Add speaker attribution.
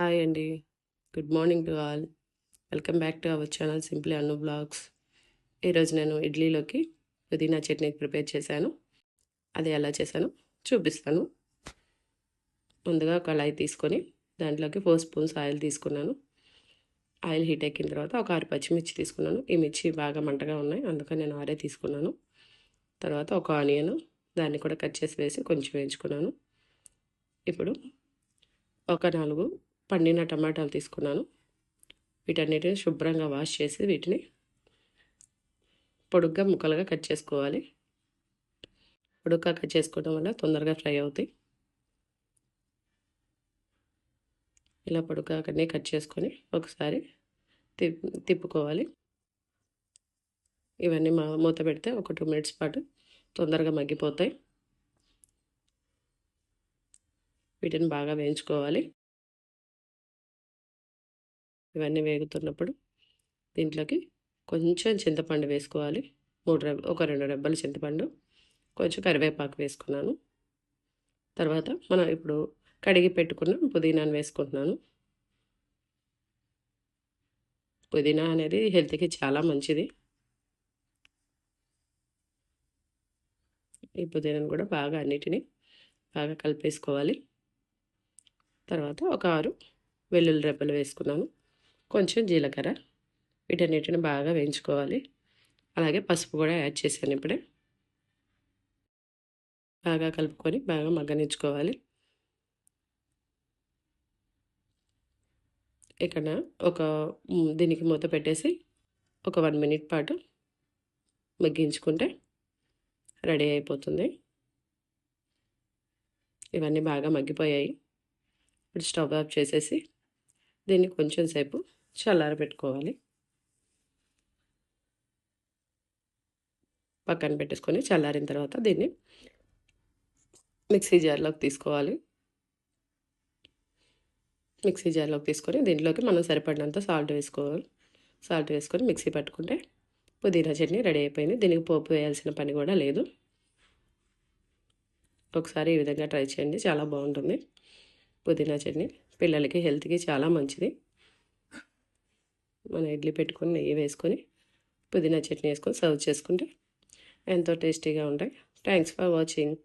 Speaker 1: Hi అండి. Good morning to all. Welcome back to our channel simply Annu vlogs ఈరోజు నేను ఇడ్లీలోకి పుదీనా చట్నీ ప్రిపేర్ చేశాను. అది ఎలా చేశాను చూపిస్తాను. ముందుగా కళాయి తీసుకొని దాంట్లోకి ఫోర్ స్పూన్స్ ఆయిల్ తీసుకున్నాను. ఆయిల్ హీట్ ఎక్కిన తర్వాత ఒక ఆరు పచ్చిమిర్చి తీసుకున్నాను. ఈ మిర్చి బాగా మంటగా ఉన్నాయి. అందుకని నేను ఆరే తీసుకున్నాను. తర్వాత ఒక ఆనియన్ దాన్ని కూడా కట్ చేసి వేసి కొంచెం వేయించుకున్నాను. ఇప్పుడు ఒక నాలుగు పండిన టమాటాలు తీసుకున్నాను. వీటన్నిటిని శుభ్రంగా వాష్ చేసి వీటిని పొడుగ్గా ముక్కలుగా కట్ చేసుకోవాలి. పొడుగ్గా కట్ చేసుకోవడం వల్ల తొందరగా ఫ్రై అవుతాయి. ఇలా పొడుగ్గా అక్కడనే కట్ చేసుకొని ఒకసారి తిప్పుకోవాలి. ఇవన్నీ మా మూత పెడితే ఒక టూ మినిట్స్ పాటు తొందరగా మగ్గిపోతాయి. వీటిని బాగా వేయించుకోవాలి. ఇవన్నీ వేగుతున్నప్పుడు దీంట్లోకి కొంచెం చింతపండు వేసుకోవాలి. మూడు రెబ్బ ఒక రెండు రెబ్బలు చింతపండు, కొంచెం కరివేపాకు వేసుకున్నాను. తర్వాత మనం ఇప్పుడు కడిగి పెట్టుకున్న పుదీనాను వేసుకుంటున్నాను. పుదీనా అనేది హెల్త్‌కి చాలా మంచిది. ఈ పుదీనాను కూడా బాగా అన్నిటిని బాగా కలిపేసుకోవాలి. తర్వాత ఒక ఆరు వెల్లుల్లి రెబ్బలు వేసుకున్నాను. కొంచెం జీలకర్ర వీటన్నిటిని బాగా వేయించుకోవాలి. అలాగే పసుపు కూడా యాడ్ చేశాను ఇప్పుడే. బాగా కలుపుకొని బాగా మగ్గనించుకోవాలి ఇక్కడ ఒక దీనికి మూత పెట్టేసి ఒక వన్ మినిట్ పాటు మగ్గించుకుంటే రెడీ అయిపోతుంది. ఇవన్నీ బాగా మగ్గిపోయాయి. ఇప్పుడు స్టవ్ ఆఫ్ చేసేసి దీన్ని కొంచెం సేపు చల్లారబెట్టుకోవాలి. పక్కన పెట్టేసుకొని చల్లారిన తర్వాత దీన్ని మిక్సీ జార్‌లోకి తీసుకోవాలి. మిక్సీ జార్‌లోకి తీసుకొని దీంట్లోకి మనం సరిపడినంత సాల్ట్ వేసుకోవాలి. సాల్ట్ వేసుకొని మిక్సీ పట్టుకుంటే పుదీనా చట్నీ రెడీ అయిపోయింది. దీనికి పోపు వేయాల్సిన పని కూడా లేదు. ఒకసారి ఈ విధంగా ట్రై చేయండి. చాలా బాగుంటుంది. పుదీనా చట్నీ పిల్లలకి హెల్త్‌కి చాలా మంచిది. మన ఇడ్లీ పెట్టుకొని నెయ్యి వేసుకొని పుదీనా చట్నీ వేసుకొని సర్వ్ చేసుకుంటే ఎంతో టేస్టీగా ఉంటాయి. Thanks for watching.